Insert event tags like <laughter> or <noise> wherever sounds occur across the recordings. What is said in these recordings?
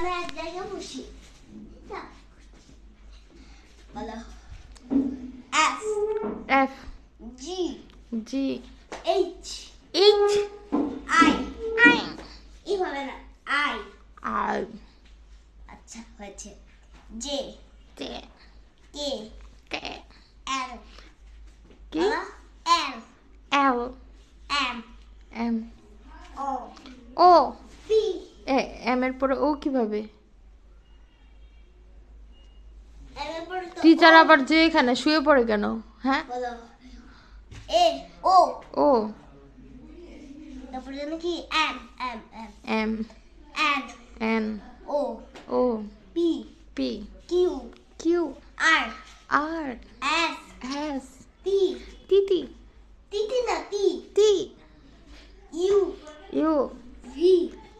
আমি এক জায়গায় বসি না। বলো S F G G H H I I এইভাবে না আই আর আচ্ছা হয়েছে। জে তে কে কে এল কি L L M M O O P A M এর পরে ও কীভাবে? টিচার আবার যে এখানে শুয়ে পড়ে কেন? হ্যাঁ? এ ও। ও। তারপরে জানো কি? M M M. M. N. O. O. P. P. Q. Q. R. R. S. S. T. T T. T T না T? T. U. U. V.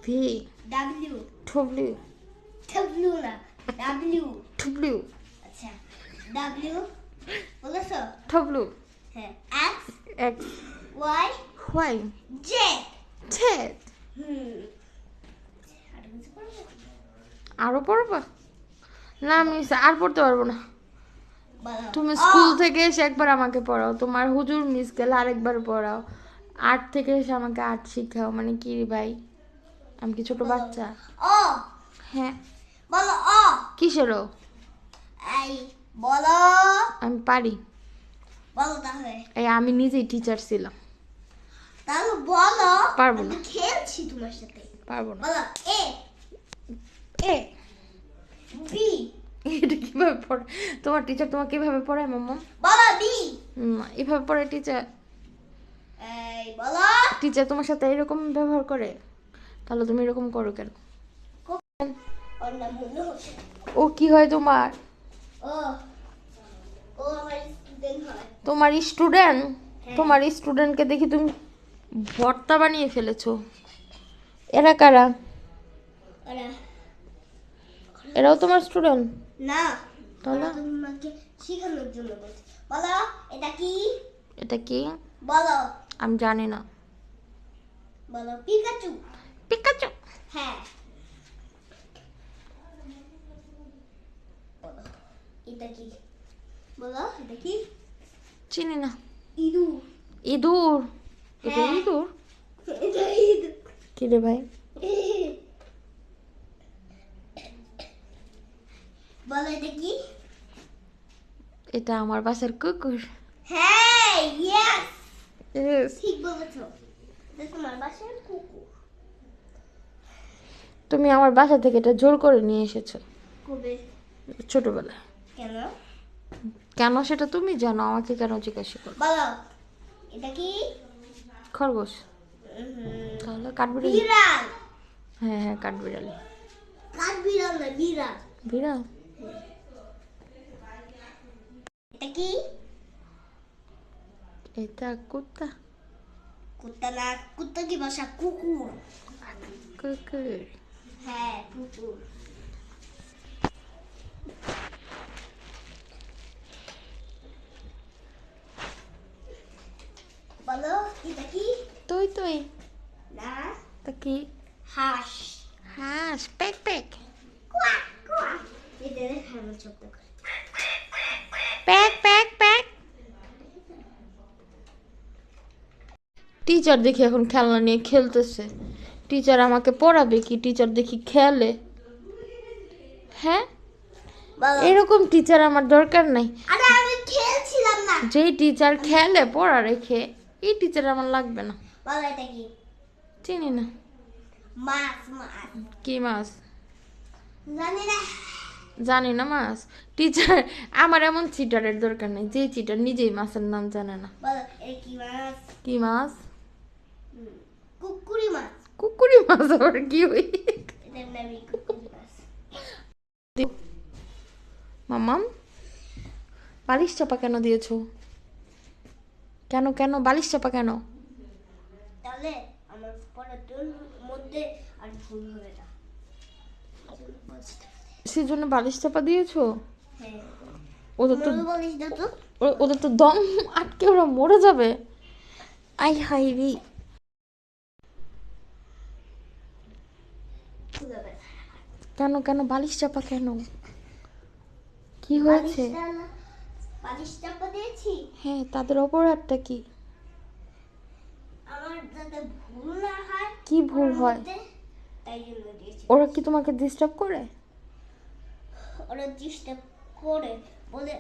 V. W. W W না ডাব্লিউ ডব্লিউ আচ্ছা W বলেছ? W হ্যাঁ X X Y Y J Z হুম। আর পড়বা? না আমি আর পড়তে পারব না। তুমি। স্কুল থেকে এসে একবার আমাকে পড়াও। তোমার হুজুর মিস গেলে আরেকবার পড়াও। আর্ট থেকে এসে আমাকে আর্ট শিখাও। মানে কি রে ভাই? আমি কি ছোট। বাচ্চা? অ হ্যাঁ। বলো অ। কিসেরও এই বলো। আমি পারি। বলো তাহলে। এই আমি নিজেই টিচার ছিলাম। তাহলে বলো পারব না। খেলছি তোমার সাথে। পারব না। বলো এ। এ। বি। এটা কীভাবে পড়ে? তোমার টিচার তোমাকে কীভাবে পড়ায় মাম্মা? বলো বি এভাবে পড়ে টিচার এই বলো। টিচার তোমার সাথে এরকম ব্যবহার করে? তাহলে তুমি এরকম করো কেন? ওর নাম হলো ও কি হয় তোমার? ও ও আমার স্টুডেন্ট হয়। তোমার স্টুডেন্ট হ্যাঁ। তোমার স্টুডেন্টকে দেখি তুমি ভর্তা বানিয়ে ফেলেছো। এরা কারা? এরাও তোমার স্টুডেন্ট না তাহলে? তোমাকে শেখানোর জন্য বলছে। বলো এটা কি? এটা কি? বলো। আমি জানি না। বলো পিকাচু পিকাচু হ্যাঁ বলো এটা কি বলো এটা কি চিনি না ইঁদুর। ইঁদুর। এটা হ্যাঁ। ইঁদুর? এটা ইঁদুর। কি রে ভাই? বলো এটা কি? এটা আমার বাসার কুকুর। হ্যাঁ ইয়েস Yes. ঠিক বলেছ। এটা তোমার বাসার কুকুর। তুমি আমার বাসা থেকে এটা জোর করে নিয়ে এসেছ। কবে? ছোটবেলায়। কেন? কেন সেটা তুমি জানো আমাকে কেন জিজ্ঞাসা করো? বলো। এটা কি? খরগোশ। তাহলে কাঠবিড়ালি। বিড়াল। হ্যাঁ হ্যাঁ কাঠবিড়ালি। কাঠ বিড়াল না বিড়াল। বিড়াল? এটা কি? এটা কুত্তা। কুত্তা না কুত্তা কি বাসা? কুকুর। কুকুর। হ্যাঁ কুকুর। বলো এটা কি তুই তুই। না তা কি হাঁস হাঁস প্যাক প্যাক কোয়াক কোয়াক এটা দেখে শব্দ করে। প্যাক প্যাক প্যাক টিচার দেখি এখন খেলনা নিয়ে খেলতেছে। টিচার আমাকে পড়াবে কি? টিচার দেখি খেলে। হ্যাঁ? এরকম টিচার আমার দরকার নাই। যেই টিচার খেলে পড়া রেখে। এই টিচার আমার লাগবে না। বলো এটা কি? চিনি না। মাছ মাছ। কি মাছ? জানি না। জানি না মাছ। টিচার আমার এমন চিটারের দরকার নেই। যে চিটার নিজেই মাছের নাম জানে না। কি মাছ? কি মাছ? কুকুরি মাছ। কুকুরি মাছ আবার কি হই মামাম বালিশ চাপা কেন দিয়েছ? কেন কেন? বালিশ চাপা কেন? তাহলে আমার পড়াটার মধ্যে আর ভুল হবে না। সেই জন্য বালিশ চাপা দিয়েছ? হ্যাঁ। ওদের তো ওদের তো দম আটকে ওরা মরে যাবে। আই হাই রি। কেন কেন? বালিশ চাপা কেন? কি হয়েছে? চাপা দিয়েছি। হ্যাঁ তাদের অপরাধটা কি? আমার যাতে ভুল না হয় কি ভুল হয়? তাই জন্য দিয়েছি। ওরা কি তোমাকে ডিস্টার্ব করে? ওরা চেষ্টা করে বলে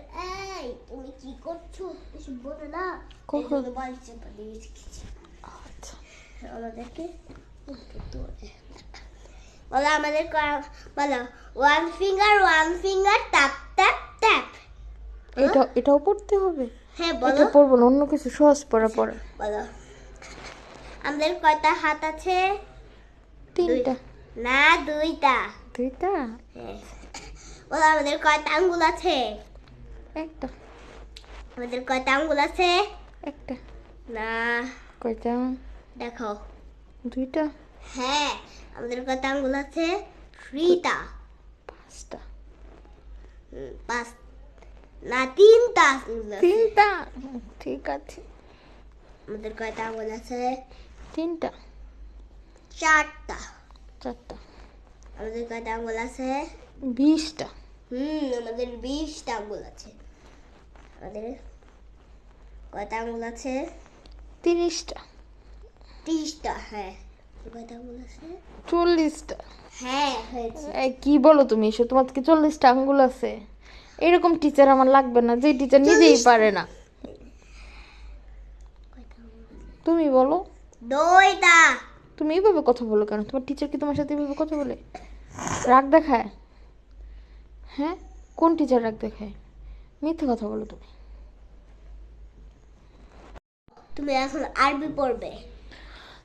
এই তুমি কি করছ? এসব বলে না। কখন? বালিশ চাপা দিয়েছি আচ্ছা। আমাদেরকে বলো আমাদের বলো one finger one finger tap এটা এটাও পড়তে হবে? হ্যাঁ এটা বলো। পড়ব না অন্য কিছু সহজ পড়া পড়ে। বলো। আমাদের কয়টা হাত আছে? তিনটা। না দুইটা। দুইটা? হ্যাঁ। বলো আমাদের কয়টা আঙ্গুল আছে? একটা। আমাদের কয়টা আঙ্গুল আছে? একটা। না। কয়টা? দেখো। দুইটা? হ্যাঁ আমাদের কয়টা আঙ্গুল আছে? থ্রিটা। পাঁচটা। হুম, পাঁচ না তিনটা তিনটা? ঠিক আছে। আমাদের কয়টা আঙ্গুল আছে? তিনটা? চারটা। চারটা। আমাদের কয়টা আঙ্গুল আছে? বিশটা। হুম আমাদের বিশটা আঙ্গুল আছে। আমাদের কয়টা আঙ্গুল আছে? তিরিশটা। ত্রিশটা হ্যাঁ। কয়টা আঙ্গুল আছে? চল্লিশটা। হ্যাঁ কি বলো তুমি? তোমার কি চল্লিশটা আঙ্গুল আছে? এরকম টিচার আমার লাগবে না যে টিচার নিজেই পারে না? তুমি বলো। দুইটা তুমি এইভাবে কথা বলো কেন? তোমার টিচার কি তোমার সাথে এইভাবে কথা বলে? রাগ দেখায়? হ্যাঁ? কোন টিচার রাগ দেখায়? মিথ্যে কথা বলো তুমি। তুমি এখন আরবি পড়বে।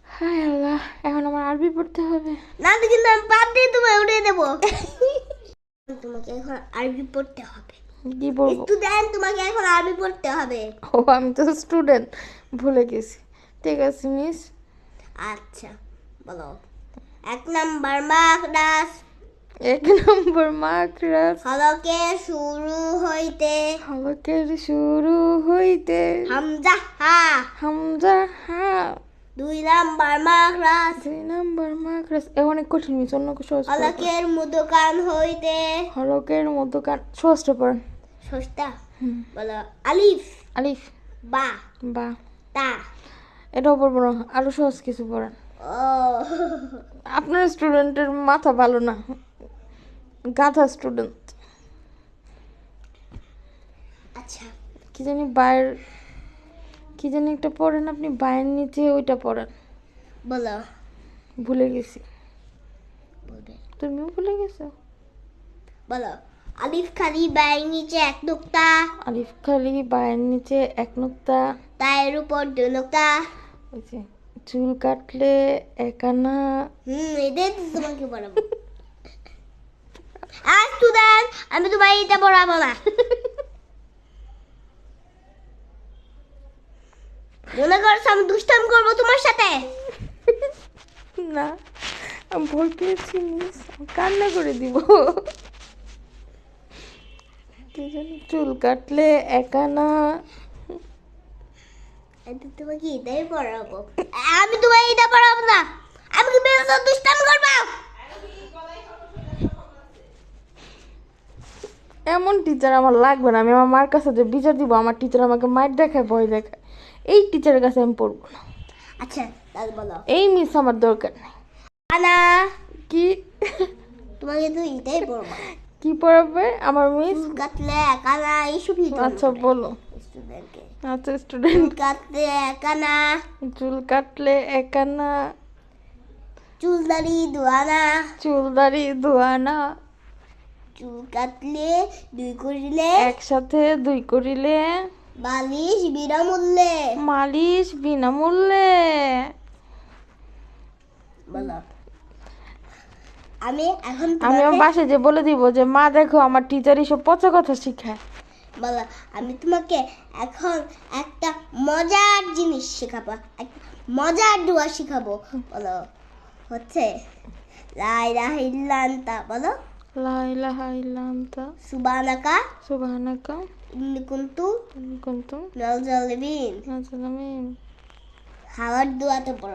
হায় আল্লাহ এখন আমার আরবি পড়তে হবে। না কিন্তু আমি বাদ দিয়ে তোমায় উঠিয়ে দেবো। <laughs> তোমাকে এখন আরবি পড়তে হবে। কি একটু দেন তোমাকে এখন আরবি পড়তে হবে। ও আমি তো স্টুডেন্ট ভুলে গেছি। ঠিক আছে মিস আচ্ছা বলো। এক নাম্বার মাকড়াস এক নম্বর মাকড়াস হলকে শুরু হইতে। হলকের শুরু হইতে। হামজা হা। হামজা হা। দুই নাম্বার মাকড়াস দুই নম্বর মাকড়াস এ অনেক কঠিন মিস অন্য সহজ করে দাও। হলকের হইতে। হলকের মতো কান সহজটা পড়েন সস্তা হুম। বলো আলিফ। আলিফ। বা। বা। তা। এটাও পড়ব না আরও সহজ কিছু পড়েন। আপনার স্টুডেন্টের মাথা ভালো না। গাধা স্টুডেন্ট। আচ্ছা। কি জানি বায়ের কি জানি একটা পড়েন আপনি বায়ের নিচে ওইটা পড়েন। বলো। ভুলে গেছি। তুমিও ভুলে গেছো? বলো। আলিফ খালি বাই নিচে এক নুক্তা। আলিফ খালি বায়ের নিচে এক নুক্তা। তায়ের উপর দু নুক্তা। চুল কাটলে একানা হুম এটাই তো তোমাকে পড়াবো। আর স্টুডেন্ট আমি তোমার এটা পড়াবো না। <laughs> মনে করছ আমি দুষ্টাম করব তোমার সাথে? না আমি ভয় পেয়েছি মিস কান্না করে দিব। চুল কাটলে একানা আমি তোমাকে এটাই পড়াবো। আমি তোমার এটা পড়াবো না। আমি কি বেরোতে দুষ্টাম করব? এমন টিচার আমার লাগবে না। আমি আমার মার কাছে যে বিচার দিব আমার টিচার আমাকে মার দেখায় ভয় দেখায়। এই টিচারের কাছে আমি পড়ব না। আচ্ছা তাহলে বলো। এই মিস আমার দরকার নেই। আনা। কি? তোমাকে তো এটাই পড়ব। কি পড়াবে? আমার মিস কাটলে একানা এইসবই আচ্ছা বলো। আচ্ছা স্টুডেন্ট কাটলে একানা চুল কাটলে একানা চুল দাড়ি দোয়ানা চুল দাড়ি ধোয়ানা চুল কাটলে দুই করিলে। একসাথে দুই করিলে। বালিশ বিনামূল্যে। মালিশ বিনামূল্যে। বলো। আমি এখন আমি আমার তোমাকে বাসায় যে বলে দিব যে মা দেখো আমার টিচার এসব পচা কথা শিখায়। বলো আমি তোমাকে এখন একটা মজার জিনিস শেখাবো। একটা মজার দোয়া শেখাবো। বলো হচ্ছে লাইলাহা ইল্লান্তা বলো। লা ইলাহা ইল্লা আনতা সুবানাকা সুবহানাকা। ইন্নি নিকুন্তু নজরুল নাজালামিন হাওয়ার দোয়াতে পড়ো